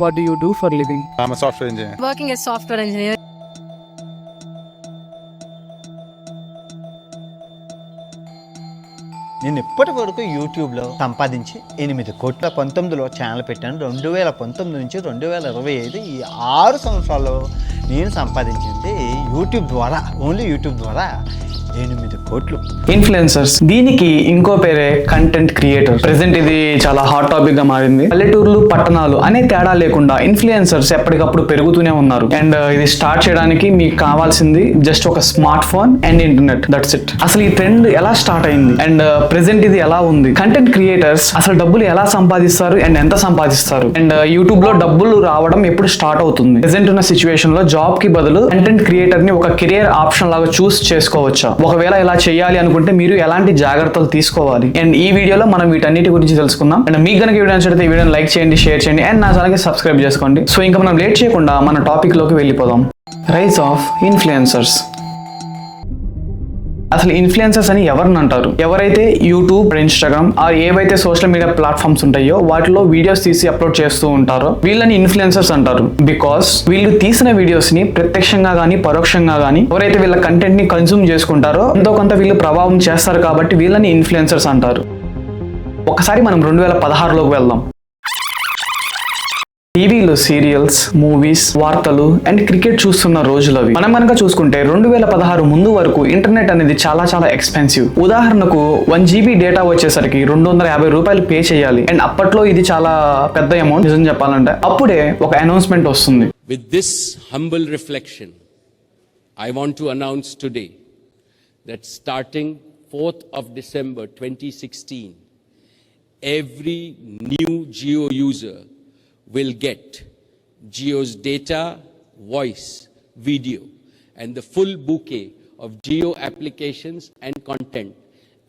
What do you do for living? I'm a software engineer. working as software engineer. నేను ఇప్పటి వరకు యూట్యూబ్లో సంపాదించి ఎనిమిది కోట్ల పంతొమ్మిదిలో ఛానల్ పెట్టాను రెండు వేల పంతొమ్మిది నుంచి రెండు వేల ఇరవై ఐదు ఈ ఆరు సంవత్సరాల్లో నేను సంపాదించింది యూట్యూబ్ ద్వారా ఓన్లీ యూట్యూబ్ ద్వారా ఎనిమిది కోట్లు. ఇన్ఫ్లుయెన్సర్స్ దీనికి ఇంకో పేరే కంటెంట్ క్రియేటర్ ప్రెసెంట్ ఇది చాలా హాట్ టాపిక్గా మారింది. పల్లెటూర్లు పట్టణాలు అనే తేడా లేకుండా ఇన్ఫ్లుయెన్సర్స్ ఎప్పటికప్పుడు పెరుగుతూనే ఉన్నారు. అండ్ uh, ఇది స్టార్ట్ చేయడానికి మీకు కావాల్సింది జస్ట్ ఒక smartphone and internet that's it అసలు ఈ ట్రెండ్ ఎలా స్టార్ట్ అయింది? అండ్ ప్రెసెంట్ uh, ఇది ఎలా ఉంది? కంటెంట్ క్రియేటర్స్ అసలు డబ్బులు ఎలా సంపాదిస్తారు అండ్ ఎంత సంపాదిస్తారు? అండ్ యూట్యూబ్ uh, లో డబ్బులు రావడం ఎప్పుడు స్టార్ట్ అవుతుంది? ప్రెసెంట్ ఉన్న సిచ్యువేషన్లో జాబ్కి బదులు కంటెంట్ క్రియేటర్ని ఒక కెరియర్ ఆప్షన్ లాగా చూస్ చేసుకోవచ్చా? ఒకవేళ ఇలా చేయాలి అనుకుంటే మీరు ఎలాంటి జాగ్రత్తలు తీసుకోవాలి? అండ్ ఈ వీడియోలో మనం వీటన్నిటి గురించి తెలుసుకుందాం. అండ్ మీకు కనుక వీడియో నచ్చితే ఈ వీడియోని లైక్ చేయండి షేర్ చేయండి అండ్ నా ఛానల్కి సబ్స్క్రైబ్ చేసుకోండి. సో ఇంకా మనం లేట్ చేయకుండా మన టాపిక్లోకి వెళ్ళిపోదాం. రైస్ ఆఫ్ ఇన్ఫ్లుయెన్సర్స్ అసలు ఇన్ఫ్లుయెన్సర్స్ అని ఎవరిని అంటారు? ఎవరైతే యూట్యూబ్ ఇన్స్టాగ్రామ్ ఆ ఏవైతే సోషల్ మీడియా ప్లాట్ఫామ్స్ ఉంటాయో వాటిలో వీడియోస్ తీసి అప్లోడ్ చేస్తూ ఉంటారో వీళ్ళని ఇన్ఫ్లుయెన్సర్స్ అంటారు. బికాస్ వీళ్ళు తీసిన వీడియోస్ని ప్రత్యక్షంగా గానీ పరోక్షంగా గానీ ఎవరైతే వీళ్ళ కంటెంట్ని కన్సూమ్ చేసుకుంటారో ఎంతో కొంత వీళ్ళు ప్రభావం చేస్తారు కాబట్టి వీళ్ళని ఇన్ఫ్లుయెన్సర్స్ అంటారు. ఒకసారి మనం రెండు వేల పదహారులోకి వెళ్దాం. టీవీలో సీరియల్స్ మూవీస్ వార్తలు అండ్ క్రికెట్ చూస్తున్న రోజులు అవి మనం కనుక చూసుకుంటే రెండు వేల పదహారు ముందు వరకు ఇంటర్నెట్ అనేది చాలా చాలా ఎక్స్పెన్సివ్. ఉదాహరణకు వన్ జీబీ డేటా వచ్చేసరికి రెండు వందల యాభై రూపాయలు పే చేయాలి. అండ్ అప్పట్లో ఇది చాలా పెద్ద అమౌంట్. నిజం చెప్పాలంటే అప్పుడే ఒక అనౌన్స్మెంట్ వస్తుంది. With this humble reflection I want to announce today that starting fourth of December twenty sixteen every new Jio user will get Geo's data, voice, video, and the full bouquet of Geo applications and content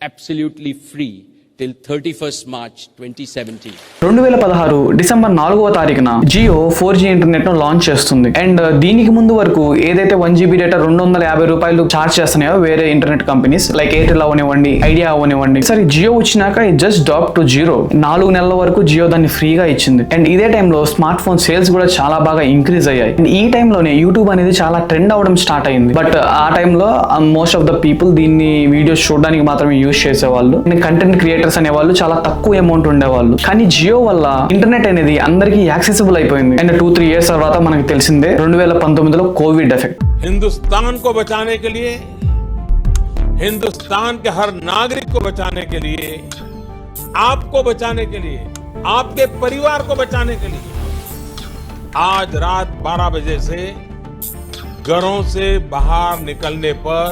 absolutely free till thirty first March twenty seventeen రెండు వేల పదహారు December నాలుగవ తారీఖున Jio four G ఇంటర్నెట్ను launch చేస్తుంది. And uh, దీనికి ముందు వరకు ఏదైతే వన్ జీబీ డేటా రెండు వందల యాభై రూపాయలు చార్జ్ చేస్తున్నాయో వేరే ఇంటర్నెట్ కంపెనీస్ లైక్ ఎయిర్టెల్ అవనివ్వండి ఐడియా అవనివ్వండి. సరే జియో వచ్చినాక it just drop to zero నాలుగు నెలల వరకు జియో దాన్ని ఫ్రీగా ఇచ్చింది. అండ్ ఇదే టైంలో స్మార్ట్ ఫోన్ సేల్స్ కూడా చాలా బాగా ఇంక్రీజ్ అయ్యాయి. అండ్ ఈ టైంలోనే యూట్యూబ్ అనేది చాలా ట్రెండ్ అవడం స్టార్ట్ అయింది. బట్ uh, ఆ టైంలో మోస్ట్ ఆఫ్ ద పీపుల్ దీన్ని వీడియోస్ చూడడానికి మాత్రమే యూజ్ చేసేవాళ్ళు. కంటెంట్ కంటెంట్ క్రియేటర్స్ అనేవాళ్ళు చాలా తక్కువ అమౌంట్ ఉండేవాళ్ళు కానీ జియో వల్ల ఇంటర్నెట్ అనేది అందరికీ యాక్సెసిబుల్ అయిపోయింది అండ్ టూ త్రీ ఇయర్స్ తర్వాత మనకి తెలిసిందే రెండు వేల పంతొమ్మిదిలో కోవిడ్ ఎఫెక్ట్ हिंदुस्तान को बचाने के लिए हिंदुस्तान के हर नागरिक को बचाने के लिए आपको बचाने के लिए आपके परिवार को बचाने के लिए आज रात 12 बजे से घरों से बाहर निकलने पर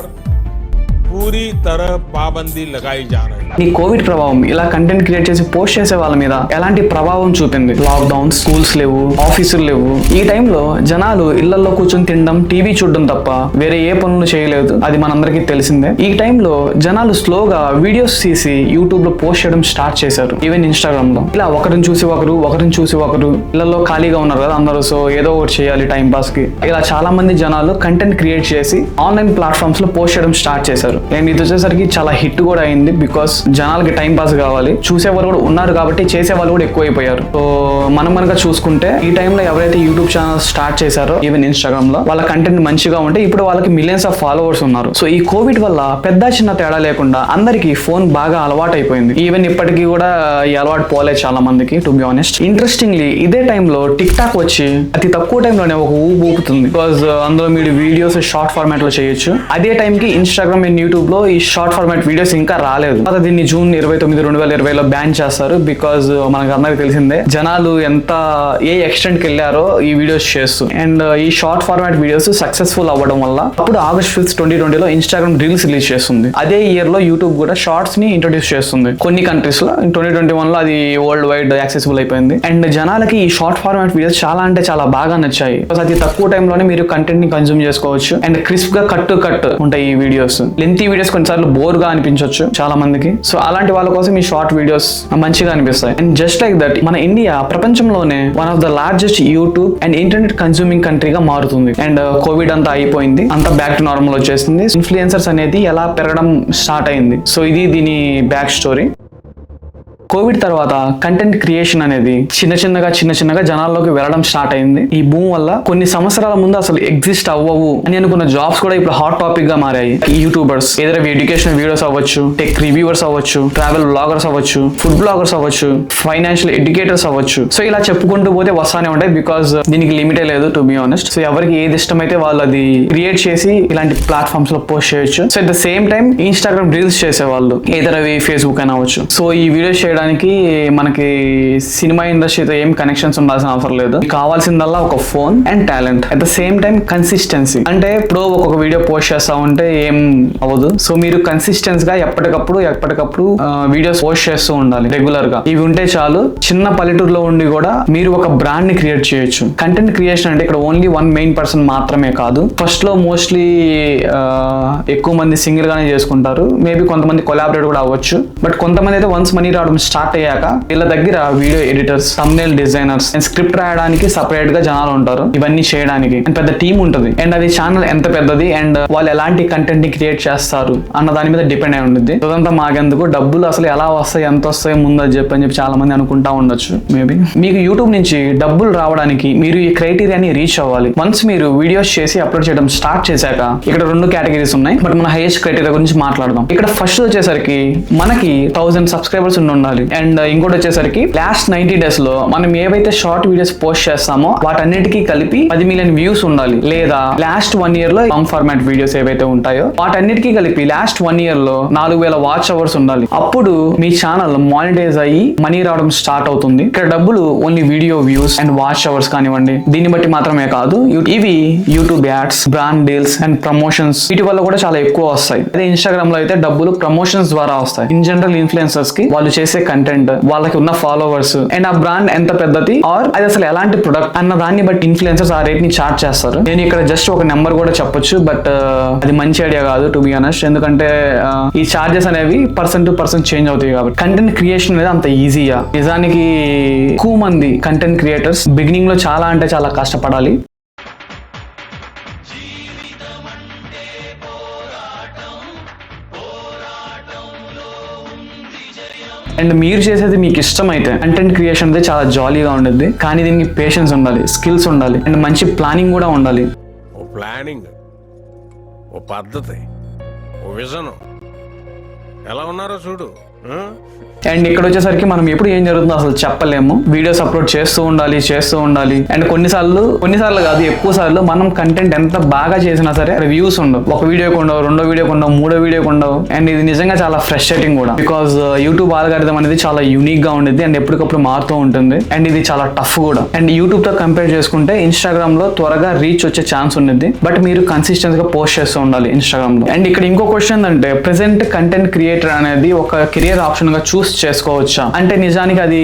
పూరి తర పాబందీ లగాయి జాన ఈ కోవిడ్ ప్రభావం ఇలా కంటెంట్ క్రియేట్ చేసి పోస్ట్ చేసే వాళ్ళ మీద ఎలాంటి ప్రభావం చూపింది? లాక్డౌన్ స్కూల్స్ లేవు ఆఫీసులు లేవు. ఈ టైంలో జనాలు ఇళ్ళలో కూర్చొని తినడం టీవీ చూడడం తప్ప వేరే ఏ పనులు చేయలేదు. అది మనందరికీ తెలిసిందే. ఈ టైంలో జనాలు స్లోగా వీడియోస్ తీసి యూట్యూబ్లో పోస్ట్ చేయడం స్టార్ట్ చేశారు. ఈవెన్ ఇన్స్టాగ్రామ్లో ఇలా ఒకరిని చూసి ఒకరు ఒకరిని చూసి ఒకరు ఇళ్ళలో ఖాళీగా ఉన్నారు కదా అందరూ. సో ఏదో ఒకటి చేయాలి టైం పాస్కి. ఇలా చాలా మంది జనాలు కంటెంట్ క్రియేట్ చేసి ఆన్లైన్ ప్లాట్ఫామ్స్లో పోస్ట్ చేయడం స్టార్ట్ చేశారు. అండ్ ఇది వచ్చేసరికి చాలా హిట్ కూడా అయింది బికాస్ జనాలకి టైం పాస్ కావాలి. చూసేవాళ్ళు కూడా ఉన్నారు కాబట్టి చేసే వాళ్ళు కూడా ఎక్కువైపోయారు. సో మనం కనుక చూసుకుంటే ఈ టైంలో ఎవరైతే యూట్యూబ్ ఛానల్ స్టార్ట్ చేశారో ఈవెన్ ఇన్స్టాగ్రామ్లో వాళ్ళ కంటెంట్ మంచిగా ఉంటే ఇప్పుడు వాళ్ళకి మిలియన్స్ ఆఫ్ ఫాలోవర్స్ ఉన్నారు. సో ఈ కోవిడ్ వల్ల పెద్ద చిన్న తేడా లేకుండా అందరికి ఫోన్ బాగా అలవాటు అయిపోయింది ఈవెన్ ఇప్పటికీ కూడా ఈ అలవాటు పోలేదు చాలా మందికి టు బి ఆనెస్ట్ ఇంట్రెస్టింగ్లీ ఇదే టైంలో టిక్ టాక్ వచ్చి అతి తక్కువ టైంలోనే ఒక ఊపు ఊపుతుంది. బికాస్ uh, అందులో మీరు వీడియోస్ షార్ట్ ఫార్మాట్లో చేయొచ్చు. అదే టైంకి ఇన్స్టాగ్రామ్ అండ్ యూట్యూబ్లో ఈ షార్ట్ ఫార్మాట్ వీడియోస్ ఇంకా రాలేదు. తర్వాత దీన్ని జూన్ ఇరవై తొమ్మిది రెండు వేల ఇరవైలో బ్యాన్ చేస్తారు బికాజ్ మనకు అందరికి తెలిసిందే జనాలు ఎంత ఏ ఎక్స్టెంట్కి వెళ్ళారో ఈ వీడియోస్ చేస్తూ. అండ్ ఈ షార్ట్ ఫార్మాట్ వీడియోస్ సక్సెస్ఫుల్ అవ్వడం వల్ల అప్పుడు ఆగస్ట్ ఫిఫ్త్ ట్వంటీ ట్వంటీలో ఇన్స్టాగ్రామ్ రీల్స్ రిలీజ్ చేస్తుంది. అదే ఇయర్లో యూట్యూబ్ కూడా షార్ట్స్ని ఇంట్రొడ్యూస్ చేస్తుంది. కొన్ని కంట్రీస్లో ట్వంటీ ట్వంటీ వన్లో అది వరల్డ్ వైడ్ యాక్సెసిబుల్ అయిపోయింది. అండ్ జనాలకి ఈ షార్ట్ ఫార్మాట్ వీడియోస్ చాలా అంటే చాలా బాగా నచ్చాయి. అది తక్కువ టైంలోనే మీరు కంటెంట్ని కన్జ్యూమ్ చేసుకోవచ్చు. అండ్ క్రిస్ప్గా కట్ కట్ ఉంటాయి ఈ వీడియోస్ లెంత్ వీడియోస్ కొన్నిసార్లు బోర్గా అనిపించవచ్చు చాలా మందికి. సో అలాంటి వాళ్ళ కోసం ఈ షార్ట్ వీడియోస్ మంచిగా అనిపిస్తాయి. అండ్ జస్ట్ లైక్ దట్ మన ఇండియా ప్రపంచంలోనే one of the largest YouTube and internet consuming కంట్రీగా మారుతుంది. అండ్ కోవిడ్ uh, అంతా అయిపోయింది. అంతా బ్యాక్ టు నార్మల్ వచ్చేసింది ఇన్ఫ్లుయెన్సర్స్ అనేది ఎలా పెరగడం స్టార్ట్ అయింది. సో ఇది దీని బ్యాక్ స్టోరీ కోవిడ్ తర్వాత కంటెంట్ క్రియేషన్ అనేది చిన్న చిన్నగా చిన్న చిన్నగా జనాల్లోకి వెళ్ళడం స్టార్ట్ అయింది. ఈ భూమి వల్ల కొన్ని సంవత్సరాల ముందు అసలు ఎగ్జిస్ట్ అవ్వవు అని అనుకున్న జాబ్స్ కూడా ఇప్పుడు హాట్ టాపిక్గా మారాయి. యూట్యూబర్స్ ఏదైనా ఎడ్యుకేషన్ వీడియోస్ అవ్వచ్చు టెక్ రివ్యూవర్స్ అవ్వచ్చు ట్రావెల్ బ్లాగర్స్ అవ్వచ్చు ఫుడ్ బ్లాగర్స్ అవ్వచ్చు ఫైనాన్షియల్ ఎడ్యుకేటర్స్ అవ్వచ్చు. సో ఇలా చెప్పుకుంటూ పోతే వస్తానే ఉంటాయి బికాస్ దీనికి లిమిటే లేదు టు బి ఆనెస్ట్ సో ఎవరికి ఏది ఇష్టమైతే వాళ్ళు అది క్రియేట్ చేసి ఇలాంటి ప్లాట్ఫామ్స్లో పోస్ట్ చేయొచ్చు. So at the same time Instagram reels చేసేవాళ్ళు ఏదైనా ఫేస్బుక్ అయినా అవ్వచ్చు. సో ఈ వీడియోస్ చేయడానికి మనకి సినిమా ఇండస్ట్రీతో ఏం కనెక్షన్స్ ఉండాల్సిన అవసరం లేదు. కావాల్సిందల్లా ఒక phone and talent at the same time consistency అంటే ఇప్పుడు ఒక్కొక్క వీడియో పోస్ట్ చేస్తా ఉంటే ఏం అవ్వదు. సో మీరు కన్సిస్టెన్స్గా ఎప్పటికప్పుడు ఎప్పటికప్పుడు వీడియోస్ పోస్ట్ చేస్తూ ఉండాలి రెగ్యులర్గా. ఇవి ఉంటే చాలు. చిన్న పల్లెటూరులో ఉండి కూడా మీరు ఒక బ్రాండ్ని క్రియేట్ చేయొచ్చు. కంటెంట్ క్రియేషన్ అంటే ఇక్కడ ఓన్లీ వన్ మెయిన్ పర్సన్ మాత్రమే కాదు. ఫస్ట్లో మోస్ట్లీ ఎక్కువ మంది సింగిల్ గానే చేసుకుంటారు. మేబీ కొంతమంది కొలాబరేట్ కూడా అవ్వచ్చు. బట్ కొంతమంది అయితే వన్స్ మనీ రావడం స్టార్ట్ అయ్యాక వీళ్ళ దగ్గర video editors thumbnail designers and script రాయడానికి సపరేట్గా జనాలు ఉంటారు. ఇవన్నీ చేయడానికి. అండ్ పెద్ద టీం ఉంటుంది. అండ్ అది ఛానల్ ఎంత పెద్దది? అండ్ వాళ్ళు ఎలాంటి కంటెంట్ని క్రియేట్ చేస్తారు? అన్న దాని మీద డిపెండ్ అయి ఉంటుంది ఇదంతా మాకెందుకు డబ్బులు అసలు ఎలా వస్తాయి? ఎంత వస్తాయి? ముందు అని చెప్పి అని చెప్పి చాలా మంది అనుకుంటా ఉండొచ్చు మేబీ మీకు యూట్యూబ్ నుంచి డబ్బులు రావడానికి మీరు ఈ క్రైటీరియాని రీచ్ అవ్వాలి. వన్స్ మీరు వీడియోస్ చేసి అప్లోడ్ చేయడం స్టార్ట్ చేశాక ఇక్కడ రెండు కేటగిరీస్ ఉన్నాయి. బట్ మన హైయెస్ట్ క్రైటీరియా గురించి మాట్లాడదాం. ఇక్కడ ఫస్ట్ వచ్చేసరికి మనకి థౌసండ్ సబ్స్క్రైబర్స్ ఉండి ఉండాలి. అండ్ uh, ఇంకోటి వచ్చేసరికి లాస్ట్ నైన్టీ డేస్లో మనం ఏవైతే షార్ట్ వీడియోస్ పోస్ట్ చేస్తామో వాటన్నిటికీ కలిపి పది మిలియన్ వ్యూస్ ఉండాలి. లేదా లాస్ట్ వన్ ఇయర్లో లాంగ్ ఫార్మాట్ వీడియోస్ ఏవైతే ఉంటాయో వాటన్నిటికీ కలిపి లాస్ట్ వన్ ఇయర్లో నాలుగు వేల వాచ్ అవర్స్ ఉండాలి. అప్పుడు మీ ఛానల్ మానిటైజ్ అయ్యి మనీ రావడం స్టార్ట్ అవుతుంది. ఇక్కడ డబ్బులు only video views and watch hours కానివ్వండి. దీన్ని బట్టి మాత్రమే కాదు ఇవి YouTube ads brand deals and promotions వీటి వల్ల కూడా చాలా ఎక్కువ వస్తాయి. అదే ఇన్స్టాగ్రామ్లో అయితే డబ్బులు ప్రమోషన్స్ ద్వారా వస్తాయి. ఇన్ జనరల్ ఇన్ఫ్లుయెన్సర్స్కి వాళ్ళు చేసే కంటెంట్ వాళ్ళకి ఉన్న ఫాలోవర్స్ అండ్ ఆ బ్రాండ్ ఎంత పెద్దది ఆర్ అది అసలు ఎలాంటి ప్రొడక్ట్ అన్న దాన్ని బట్టి ఇన్ఫ్లుయెన్సర్స్ ఆ రేట్ని చార్జ్ చేస్తారు. నేను ఇక్కడ జస్ట్ ఒక నెంబర్ కూడా చెప్పొచ్చు బట్ uh, అది మంచి ఐడియా కాదు టు బి అనస్ట్ ఎందుకంటే uh, ఈ చార్జెస్ అనేవి పర్సన్ టు పర్సన్ చేంజ్ అవుతాయి కాబట్టి. కంటెంట్ క్రియేషన్ అనేది అంత ఈజీయా నిజానికి ఎక్కువ మంది కంటెంట్ క్రియేటర్స్ బిగినింగ్లో చాలా అంటే చాలా కష్టపడాలి. అండ్ మీరు చేసేది మీకు ఇష్టమైతే కంటెంట్ క్రియేషన్ అయితే చాలా జాలీగా ఉండేది కానీ దీనికి పేషెన్స్ ఉండాలి స్కిల్స్ ఉండాలి అండ్ మంచి ప్లానింగ్ కూడా ఉండాలి. ఓ ప్లానింగ్ ఓ పద్ధతి ఓ విజన్ ఎలా ఉన్నారో చూడు అండ్ ఇక్కడ వచ్చేసరికి మనం ఎప్పుడు ఏం జరుగుతుందో అసలు చెప్పలేము. వీడియోస్ అప్లోడ్ చేస్తూ ఉండాలి చేస్తూ ఉండాలి. అండ్ కొన్నిసార్లు కొన్నిసార్లు కాదు ఎక్కువ సార్లు మనం కంటెంట్ ఎంత బాగా చేసినా సరే వ్యూస్ ఉండవు. ఒక వీడియోకి ఉండవు రెండో వీడియోకి ఉండవు మూడో వీడియోకి ఉండవు అండ్ ఇది నిజంగా చాలా ఫ్రస్ట్రేటింగ్ కూడా. బికాస్ యూట్యూబ్ ఆల్గారిథం అనేది చాలా యూనిక్గా ఉండేది అండ్ ఎప్పటికప్పుడు మారుతూ ఉంటుంది. అండ్ ఇది చాలా టఫ్ కూడా. అండ్ యూట్యూబ్తో కంపేర్ చేసుకుంటే ఇన్స్టాగ్రామ్లో త్వరగా రీచ్ వచ్చే ఛాన్స్ ఉండేది బట్ మీరు కన్సిస్టెంట్గా పోస్ట్ చేస్తూ ఉండాలి ఇన్స్టాగ్రామ్లో. అండ్ ఇక్కడ ఇంకో క్వశ్చన్ అంటే ప్రెసెంట్ కంటెంట్ క్రియేటర్ అనేది ఒక కెరియర్ ఆప్షన్గా చూస్ చేసుకోవచ్చా? అంటే నిజానికి అది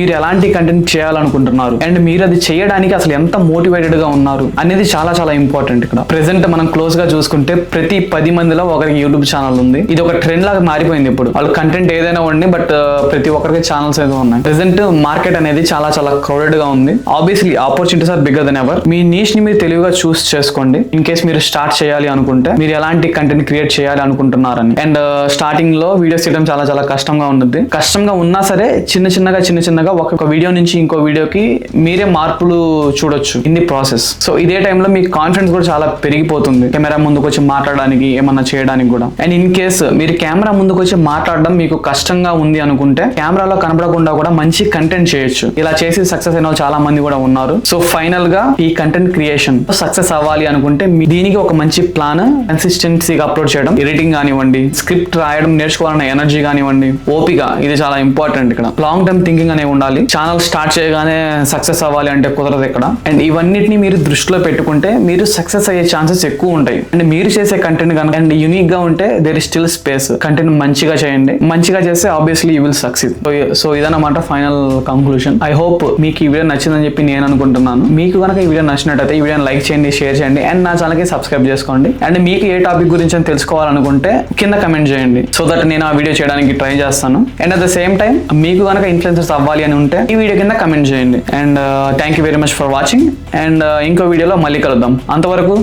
మీరు ఎలాంటి కంటెంట్ చేయాలనుకుంటున్నారు? అండ్ మీరు అది చేయడానికి అసలు ఎంత మోటివేటెడ్గా ఉన్నారు? అనేది చాలా చాలా ఇంపార్టెంట్ ఇక్కడ. ప్రెసెంట్ మనం క్లోజ్గా చూసుకుంటే ప్రతి పది మందిలో ఒకరికి యూట్యూబ్ ఛానల్ ఉంది. ఇది ఒక ట్రెండ్ లాగా మారిపోయింది ఇప్పుడు. వాళ్ళు కంటెంట్ ఏదైనా ఉండి బట్ uh, ప్రతి ఒక్కరికి ఛానల్స్ ఏదో ఉన్నాయి. ప్రెసెంట్ మార్కెట్ అనేది చాలా చాలా క్రౌడెడ్గా ఉంది. Obviously opportunities are bigger than ever మీ నీష్ని మీరు తెలివిగా చూస్ చేసుకోండి. ఇన్ కేస్ మీరు స్టార్ట్ చేయాలి అనుకుంటే మీరు ఎలాంటి కంటెంట్ క్రియేట్ చేయాలి అనుకుంటున్నారని. అండ్ స్టార్టింగ్ uh, లో వీడియోస్ చేయడం చాలా చాలా కష్టంగా ఉంటుంది. కష్టంగా ఉన్నా సరే చిన్న చిన్నగా చిన్న చిన్నగా ఒక వీడియో నుంచి ఇంకో వీడియోకి మీరే మార్పులు చూడొచ్చు ఇన్ ది ప్రాసెస్. సో ఇదే టైంలో మీ కాన్ఫిడెన్స్ కూడా చాలా పెరిగిపోతుంది. కెమెరా ముందుకు వచ్చి మాట్లాడడానికి ఏమన్నా చేయడానికి కూడా. అండ్ ఇన్ కేస్ మీరు కెమెరా ముందుకు వచ్చి మాట్లాడడం మీకు కష్టంగా ఉంది అనుకుంటే కెమెరాలో కనపడకుండా కూడా మంచి కంటెంట్ చేయొచ్చు. ఇలా చేసి సక్సెస్ అయిన వాళ్ళు చాలా మంది కూడా ఉన్నారు. సో ఫైనల్గా ఈ కంటెంట్ క్రియేషన్ సక్సెస్ అవ్వాలి అనుకుంటే దీనికి ఒక మంచి ప్లాన్ కన్సిస్టెన్సీగా అప్లోడ్ చేయడం ఎడిటింగ్ కానివ్వండి స్క్రిప్ట్ రాయడం నేర్చుకోవాలన్న ఎనర్జీ కానివ్వండి ఓపిక ఇది చాలా ఇంపార్టెంట్ ఇక్కడ. లాంగ్ టర్మ్ థింకింగ్ అనేవి ఉండాలి. ఛానల్ స్టార్ట్ చేయగానే సక్సెస్ అవ్వాలి అంటే కుదరదు ఇక్కడ. అండ్ ఇవన్నిటిని మీరు దృష్టిలో పెట్టుకుంటే మీరు సక్సెస్ అయ్యే ఛాన్సెస్ ఎక్కువ ఉంటాయి. అండ్ మీరు చేసే కంటెంట్ కనుక అండ్ యూనిక్గా ఉంటే there is still space content మంచిగా చేయండి. మంచిగా చేస్తే obviously you will success so ఇదన్నమాట ఫైనల్ కంక్లూషన్ ఐ హోప్ మీకు ఈ వీడియో నచ్చిందని చెప్పి నేను అనుకుంటున్నాను. మీకు కనుక ఈ వీడియో నచ్చినట్టయితే ఈ వీడియోని లైక్ చేయండి షేర్ చేయండి అండ్ నా ఛానల్కి సబ్స్క్రైబ్ చేసుకోండి. అండ్ మీకు ఏ టాపిక్ గురించి తెలుసుకోవాలనుకుంటే కింద కమెంట్ చేయండి. సో దట్ నేను ఆ వీడియో చేయడానికి ట్రై చేస్తాను. And at the same time మీకు కనుక ఇన్ఫ్లుయెన్సర్స్ అవ్వాలి అని ఉంటే ఈ వీడియో కింద కమెంట్ చేయండి. And thank you very much for watching and ఇంకో వీడియోలో మళ్ళీ కలుద్దాం. అంతవరకు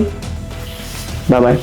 బాయ్ బాయ్